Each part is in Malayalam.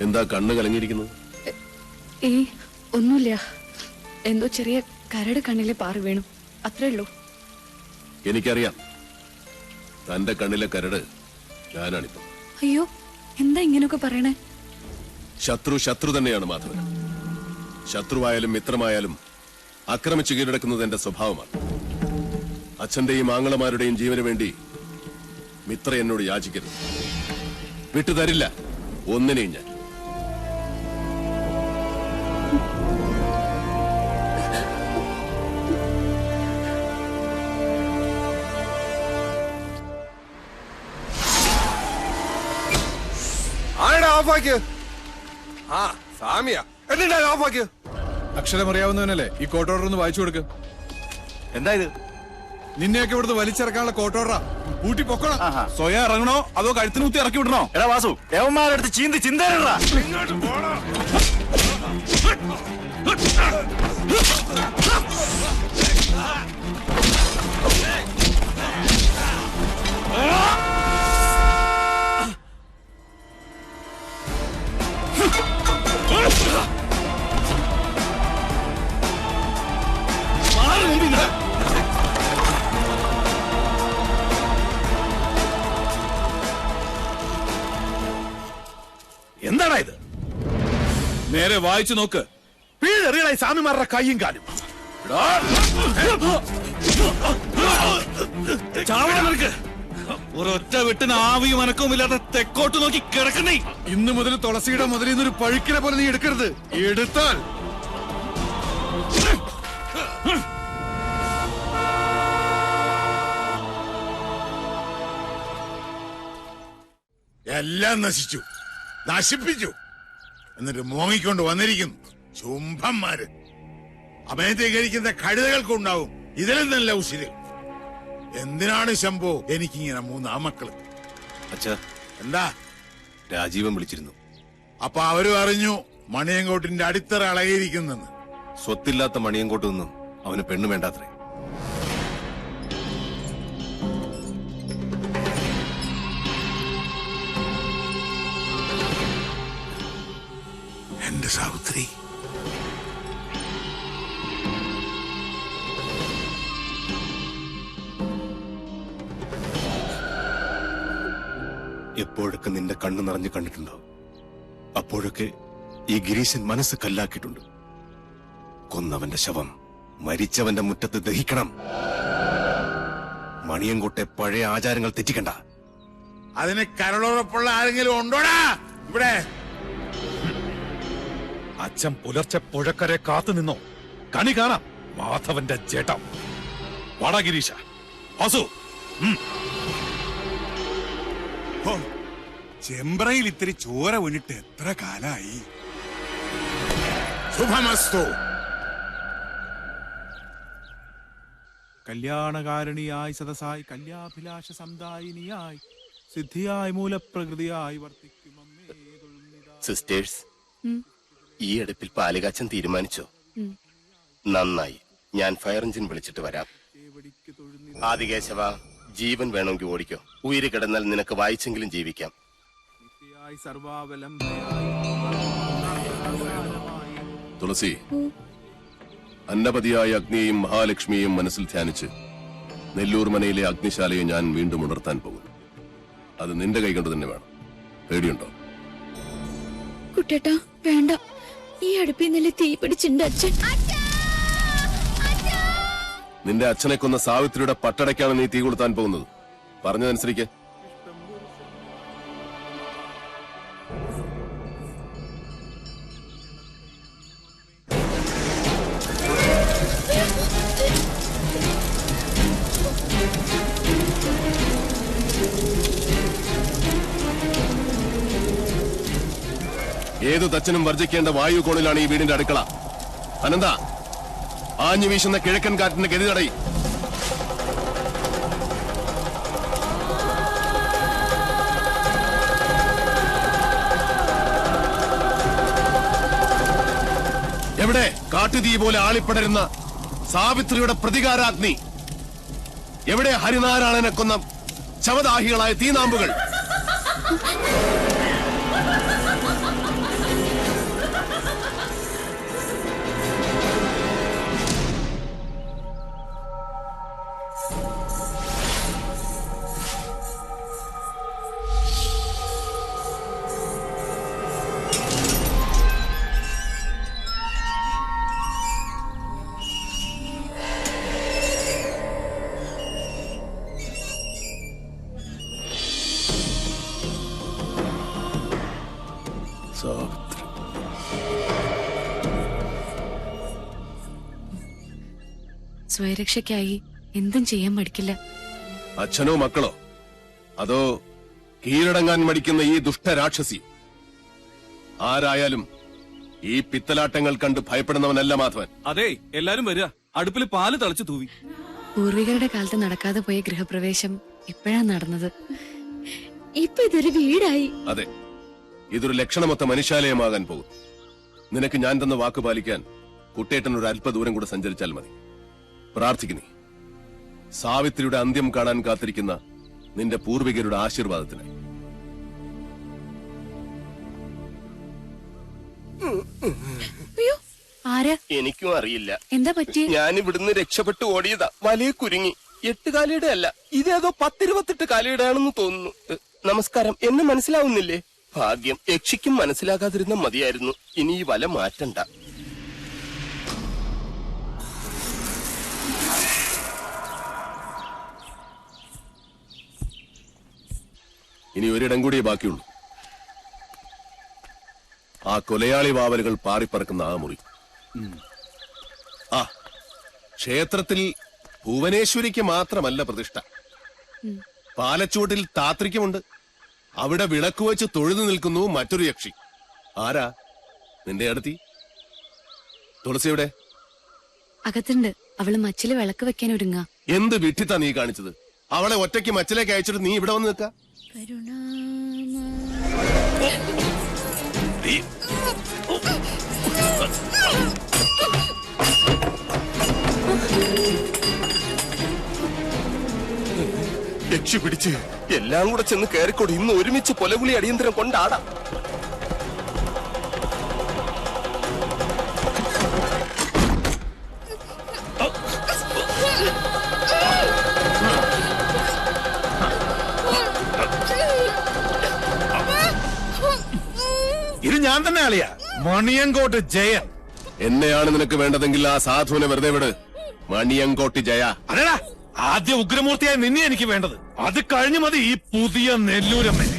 എന്താ കണ്ണ് കലങ്ങിയിരിക്കുന്നത്? ഏ ഒന്നുമില്ല. എന്തോ ചെറിയ കരട് കണ്ണിലെ പാറി വീണു. അത്രേ ഉള്ളൂ. എനിക്കറിയാം. തന്റെ കണ്ണിലെ കരട് ഞാനാണിപ്പം. അയ്യോ എന്താ ഇങ്ങനെയൊക്കെ പറയണേ? ശത്രു ശത്രു തന്നെയാണ് മാധവൻ. ശത്രുവായാലും മിത്രമായാലും അക്രമിച്ചു കീഴടക്കുന്നത് എന്റെ സ്വഭാവമാണ്. അച്ഛന്റെയും ആങ്ങളമാരുടെയും ജീവന് വേണ്ടി മിത്ര എന്നോട് യാചിക്കരുത്. വിട്ടുതരില്ല. ഒന്നിനെയും ഞാൻ. ഓഫാക്കിയ ആ സാമിയ. എന്നിട്ടാ ഓഫാക്കിയ അക്ഷരമറിയാവുന്നവനല്ലേ ഈ കോട്ട് ഓർഡർ ഒന്ന് വായിച്ചു കൊടുക്ക്. എന്താ ഇത്? നിന്നെയൊക്കെ ഇവിടുന്ന് വലിച്ചിറക്കാനുള്ള കോട്ട് ഓർഡറാ കൂട്ടി പൊക്കണം സ്വയം ഇറങ്ങണോ അതോ കഴുത്തിന് കുത്തി ഇറക്കി വിടണോ? എടാ വാസു യവന്മാരെടുത്ത് ചീന്തി ചിന്തേടാ എന്താടാ ഇത്? നേരെ വായിച്ചു നോക്ക്. വീഴറിയടാ ഈ സ്വാമിമാരുടെ കൈയും കാലും. എടാ. ചാവണം നിനക്ക്. ഒരൊറ്റ വെട്ടിന് ആവിയും അനക്കവും ഇല്ലാതെ തെക്കോട്ട് നോക്കി കിടക്കണേ. ഇന്നു മുതൽ തുളസിയുടെ മുതലിൽ നിന്നൊരു പഴുക്കിനെ പോലെ നീ എടുക്കരുത്. എടുത്താൽ. എല്ലാം നശിച്ചു. നശിപ്പിച്ചു. എന്നിട്ട് മോങ്ങിക്കൊണ്ട് വന്നിരിക്കുന്നു. ചുംബന്മാര് അഭയത്തെ കഴിക്കുന്ന കഴുതകൾക്കുണ്ടാവും. ഇതിലും നല്ല ഉശിര് എന്തിനാണ് ശംഭോ എനിക്കിങ്ങനെ മൂന്ന് ആമക്കൾ? അച്ഛാ എന്താ? രാജീവൻ വിളിച്ചിരുന്നു. അപ്പൊ അവരും അറിഞ്ഞു മണിയങ്കോട്ടിന്റെ അടിത്തറ അളകിയിരിക്കുന്നെന്ന്. സ്വത്തില്ലാത്ത മണിയങ്കോട്ട് നിന്നും അവന് പെണ്ണു വേണ്ടാത്രേ. എപ്പോഴൊക്കെ നിന്റെ കണ്ണു നിറഞ്ഞു കണ്ടിട്ടുണ്ടോ? അപ്പോഴൊക്കെ ഈ ഗിരീശൻ മനസ്സ് കല്ലാക്കിയിട്ടുണ്ട്. കൊന്നവന്റെ ശവം മരിച്ചവന്റെ മുറ്റത്ത് ദഹിക്കണം. മണിയൻകോട്ടെ പഴയ ആചാരങ്ങൾ തെറ്റിക്കണ്ട. അതിന് കരളുറപ്പുള്ള ആരെങ്കിലും ഉണ്ടോടാ? ഇവിടെ. അച്ഛൻ പുലർച്ചെ പുഴക്കരെ കാത്തു നിന്നോ? കണി കാണാം മാധവന്റെ ചേട്ടം വടഗിരീശ വാസു. ഹോ, ചെമ്പ്രയിൽ ഇത്തിരി ചോര വീണിട്ട് എത്ര കാലായി? ശുഭമസ്തു. കല്യാണകാരണിയായി സദസായി കല്യാഭിലാഷ സമുദായിനിയായി സിദ്ധിയായി മൂലപ്രകൃതിയായി. സിസ്റ്റേഴ്സ് ഈ അടുപ്പിൽ പാലുകാച്ചൻ തീരുമാനിച്ചോ. നന്നായി. ഞാൻ ഫയർ എഞ്ചിൻ വിളിച്ചിട്ട് വരാം. ആദികേശവ ജീവൻ വേണമെങ്കിൽ ഓടിക്കോ. ഉയിര് കിടന്നാൽ നിനക്ക് വായിച്ചെങ്കിലും ജീവിക്കാം. തുളസി അന്നപതിയായ അഗ്നിയെയും മഹാലക്ഷ്മിയെയും മനസ്സിൽ ധ്യാനിച്ച് നെല്ലൂർ മനയിലെ അഗ്നിശാലയെ ഞാൻ വീണ്ടും ഉണർത്താൻ പോകുന്നു. അത് നിന്റെ കൈകൊണ്ട് തന്നെ വേണം. പേടിയുണ്ടോ? കുട്ടേട്ടാ വേണ്ട. ഈ അടുപ്പിൽ നല്ല തീ പിടിച്ചിട്ടുണ്ട് അച്ഛൻ. നിന്റെ അച്ഛനെ കൊന്ന സാവിത്രിയുടെ പട്ടടയ്ക്കാണ് നീ തീ കൊളുത്താൻ പോകുന്നത്. പറഞ്ഞതനുസരിക്ക്. ഏതു തച്ചനും വർജിക്കേണ്ട വായു കോണിലാണ് ഈ വീടിന്റെ അടുക്കള. അനന്ത ആഞ്ഞു വീശുന്ന കിഴക്കൻ കാറ്റിന്റെ ഗതി തടയി എവിടെ കാട്ടുതീ പോലെ ആളിപ്പടരുന്ന സാവിത്രിയുടെ പ്രതികാരാഗ്നി? എവിടെ ഹരിനാരായണനെ കൊന്ന ശവദാഹികളായ തീനാമ്പുകൾ? സ്വയരക്ഷയ്ക്കായി എന്തും ചെയ്യാൻ മടിക്കില്ല. അച്ഛനോ മക്കളോ അതോ കീഴടങ്ങാൻ മടിക്കുന്ന ഈ ദുഷ്ടരാക്ഷസി ആരായാലും ഈ പിത്തലാട്ടങ്ങൾ കണ്ട് ഭയപ്പെടുന്നവനല്ല മാധവൻ. അതെ എല്ലാരും വരിക. അടുപ്പിൽ പാൽ തളിച്ചു തൂവി. പൂർവികരുടെ കാലത്ത് നടക്കാതെ പോയ ഗൃഹപ്രവേശം ഇപ്പോഴാ നടന്നത്. ഇപ്പൊ ഇതൊരു വീടായി. അതെ ഇതൊരു ലക്ഷണമൊത്ത മനുഷ്യാലയമാകാൻ പോകും. നിനക്ക് ഞാൻ തന്ന വാക്ക് പാലിക്കാൻ കുട്ടേട്ടൻ ഒരു അല്പദൂരം കൂടെ സഞ്ചരിച്ചാൽ മതി. പ്രാർത്ഥിക്കുന്നേ. സാവിത്രിയുടെ അന്ത്യം കാണാൻ കാത്തിരിക്കുന്ന നിന്റെ പൂർവികരുടെ ആശീർവാദത്തിന് ആരാ? എനിക്കും അറിയില്ല. എന്താ പറ്റി? ഞാൻ ഇവിടുന്ന് രക്ഷപ്പെട്ടു ഓടിയതാ. വലിയ കുരുങ്ങി. എട്ട് കാലിയുടെ അല്ല ഇതേതോ പത്തിരുപത്തെട്ട് കാലിയുടെ ആണെന്ന് തോന്നുന്നു നമസ്കാരം എന്നെ മനസ്സിലാവുന്നില്ലേ? ഭാഗ്യം യക്ഷിക്കും മനസ്സിലാകാതിരുന്ന മതിയായിരുന്നു. ഇനി ഈ വല മാറ്റണ്ട. ഇനി ഒരിടം കൂടിയേ ബാക്കിയുള്ളൂ. ആ കൊലയാളി വാവലുകൾ പാറിപ്പറക്കുന്ന ആ മുറി. ആ ക്ഷേത്രത്തിൽ ഭുവനേശ്വരിക്ക് മാത്രമല്ല പ്രതിഷ്ഠ. പാലച്ചൂട്ടിൽ താത്രിക്കുമുണ്ട് അവിടെ വിളക്ക് വെച്ച് തൊഴുതു നിൽക്കുന്നു മറ്റൊരു യക്ഷി. ആരാ? നിന്റെ അടുത്തി? തുളസിയുടെ അകത്തുണ്ട്. അവൾ മച്ചിൽ വിളക്ക് വെക്കാൻ ഒരുങ്ങ. എന്ത് വിട്ടിത്താ നീ കാണിച്ചത്? അവളെ ഒറ്റയ്ക്ക് മച്ചിലേക്ക് അയച്ചിട്ട് നീ ഇവിടെ വന്ന് നിൽക്ക? യക്ഷി പിടിച്ച് എല്ലാം കൂടെ ചെന്ന് കയറിക്കൊടി ഇന്ന് ഒരുമിച്ച് പൊലകുളി അടിയന്തരം കൊണ്ടാടാം ഞാൻ തന്നെ അളിയാ മണിയങ്കോട്ട് ജയൻ. എന്നെയാണ് നിനക്ക് വേണ്ടതെങ്കിൽ ആ സാധുവിനെ വെറുതെ വിട്. മണിയങ്കോട്ട് ജയ. അതെടാ ആദ്യ ഉഗ്രമൂർത്തിയായ നിന്നെ എനിക്ക് വേണ്ടത്. അത് കഴിഞ്ഞു മതി ഈ പുതിയ നെല്ലൂരമ്മനെ.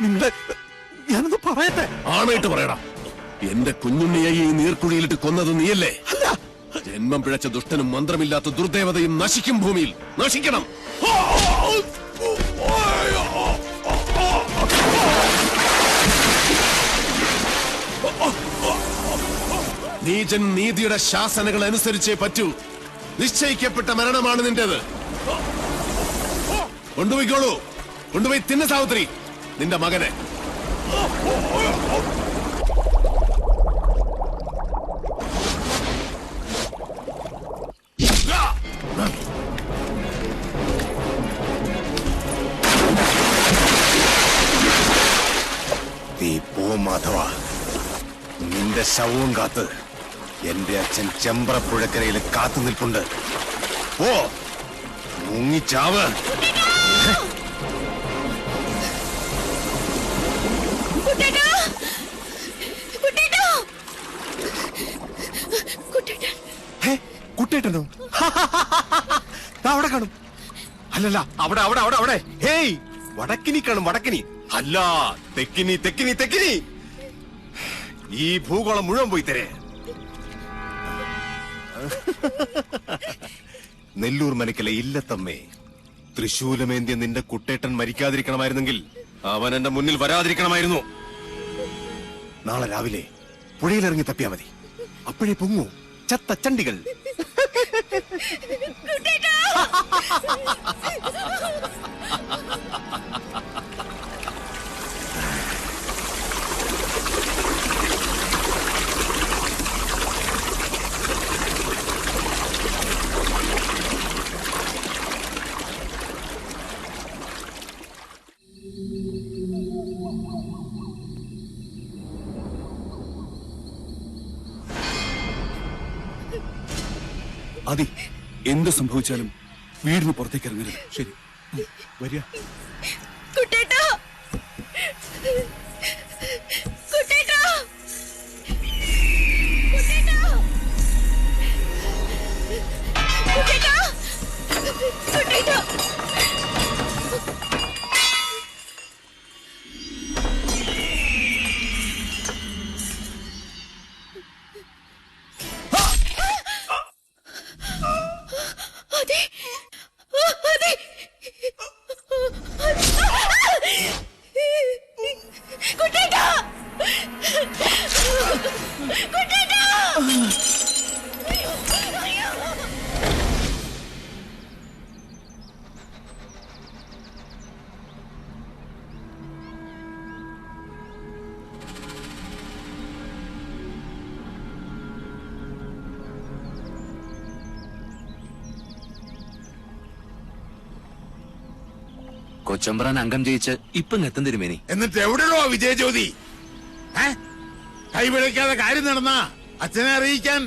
നിങ്ങളെ ഞാനൊന്ന് പറയട്ടെ? ആണായിട്ട് പറയടാ. എന്റെ കുഞ്ഞുണ്ണിയെ ഈ നീർക്കുഴിയിലിട്ട് കൊന്നത് നീയല്ലേ? ജന്മം പിഴച്ച ദുഷ്ടനും മന്ത്രമില്ലാത്ത ദുർദേവതയും നശിക്കും ഭൂമിയിൽ. നശിക്കണം. നീചൻ നീതിയുടെ ശാസനകൾ അനുസരിച്ചേ പറ്റൂ. നിശ്ചയിക്കപ്പെട്ട മരണമാണ് നിന്റേത്. കൊണ്ടുപോയിക്കോളൂ. കൊണ്ടുപോയി തിന്ന സാവിത്രി. നിന്റെ മകനെ. മാധവ. നിന്റെ ശവവും കാത്ത് എന്റെ അച്ഛൻ ചെമ്പ്രപ്പുഴക്കരയിൽ കാത്തു നിൽപ്പുണ്ട്. ഓ മുങ്ങിച്ചാവ്. അല്ലല്ല അവിടെ അവിടെ അവിടെ അവിടെ. ഹേയ് വടക്കിനി കാണും വടക്കിനി. അല്ല തെക്കിനി തെക്കിനി തെക്കിനി. ഈ ഭൂഗോളം മുഴുവൻ പോയി തരേ. നെല്ലൂർ മനക്കലെ ഇല്ലത്തമ്മേ തൃശൂലമേന്തിയ നിന്റെ കുട്ടേട്ടൻ മരിക്കാതിരിക്കണമായിരുന്നെങ്കിൽ അവൻ എന്റെ മുന്നിൽ വരാതിരിക്കണമായിരുന്നു. നാളെ രാവിലെ പുഴയിലിറങ്ങി തപ്പിയാ മതി. അപ്പോഴേ പൊങ്ങൂ. ചത്ത ചണ്ടികൾ. എന്ത് സംഭവിച്ചാലും വീടിന് പുറത്തേക്ക് ഇറങ്ങരുത്. ശരി. വരിക. കൊച്ചമ്പ്രാൻ അംഗം ജയിച്ച് ഇപ്പം എത്തും തിരുമേനി. എന്നിട്ട് എവിടെയോ വിജയജ്യോതി? ഏ? കൈപിഴയ്ക്കാതെ കാര്യം നടന്ന? അച്ഛനെ അറിയിക്കാൻ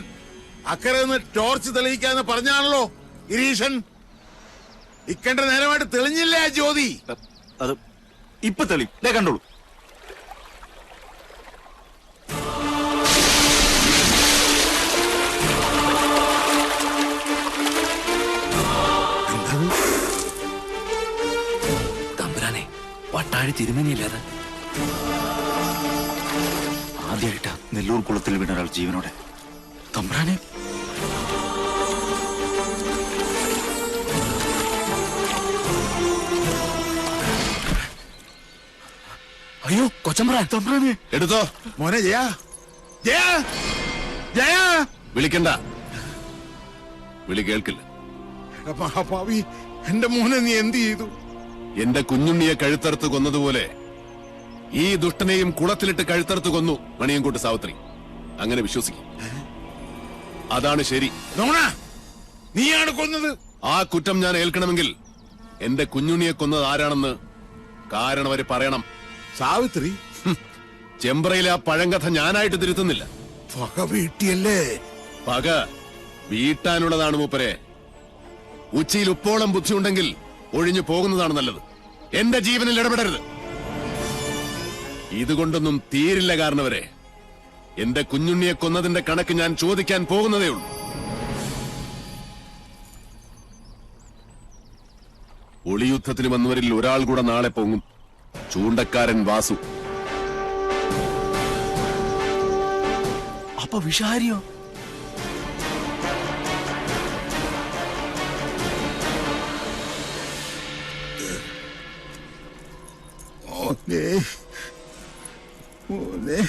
അക്കരെ നിന്ന് ടോർച്ച് തെളിയിക്കാന്ന് പറഞ്ഞാണല്ലോ ഗിരീഷൻ ഇക്കണ്ട നേരമായിട്ട് തെളിഞ്ഞില്ലേ ജ്യോതി? അത് ഇപ്പൊ തെളി കണ്ടോളൂ. വട്ടാഴി തിരുമേനിയില്ലാതെ ആദ്യമായിട്ടാ നെല്ലൂർ കുളത്തിൽ വീണ ഒരാൾ ജീവനോടെ. തമ്പ്രാനെ. അയ്യോ കൊച്ചമ്പ്രാൻ. തമ്പ്രാനെ. എടുത്തോ. മോനെ ജയാ. ജയാ. ജയാ. വിളിക്കണ്ട. വിളി കേൾക്കില്ല. എന്റെ മോനെ നീ എന്ത് ചെയ്തു? എന്റെ കുഞ്ഞുണ്ണിയെ കഴുത്തറുത്ത് കൊന്നതുപോലെ ഈ ദുഷ്ടനെയും കുളത്തിലിട്ട് കഴുത്തറുത്ത് കൊന്നു മണിയൻകൂട്ട് സാവിത്രി. അങ്ങനെ വിശ്വസിക്കും. അതാണ് ശരി. നീയാണ് കൊന്നത്? ആ കുറ്റം ഞാൻ ഏൽക്കണമെങ്കിൽ എന്റെ കുഞ്ഞുണ്ണിയെ കൊന്നത് ആരാണെന്ന് കാരണം അവർ പറയണം. സാവിത്രി? ചെമ്പ്രയിലെ ആ പഴങ്കഥ ഞാനായിട്ട് തിരുത്തുന്നില്ല. പക വീട്ടിയല്ലേ? പക വീട്ടാനുള്ളതാണ് മൂപ്പരെ. ഉച്ചയിൽ ഉപ്പോളം ബുദ്ധിയുണ്ടെങ്കിൽ ഒഴിഞ്ഞു പോകുന്നതാണ് നല്ലത്. എന്റെ ജീവനിൽ ഇടപെടരുത്. ഇതുകൊണ്ടൊന്നും തീരില്ല കാരണവരെ. എന്റെ കുഞ്ഞുണ്ണിയെ കൊന്നതിന്റെ കണക്ക് ഞാൻ ചോദിക്കാൻ പോകുന്നതേ ഉള്ളൂ. ഒളിയുദ്ധത്തിന് വന്നവരിൽ ഒരാൾ കൂടെ നാളെ പൊങ്ങും. ചൂണ്ടക്കാരൻ വാസു. അപ്പൊ വിഷാരിയോ? മോനെ മോനെ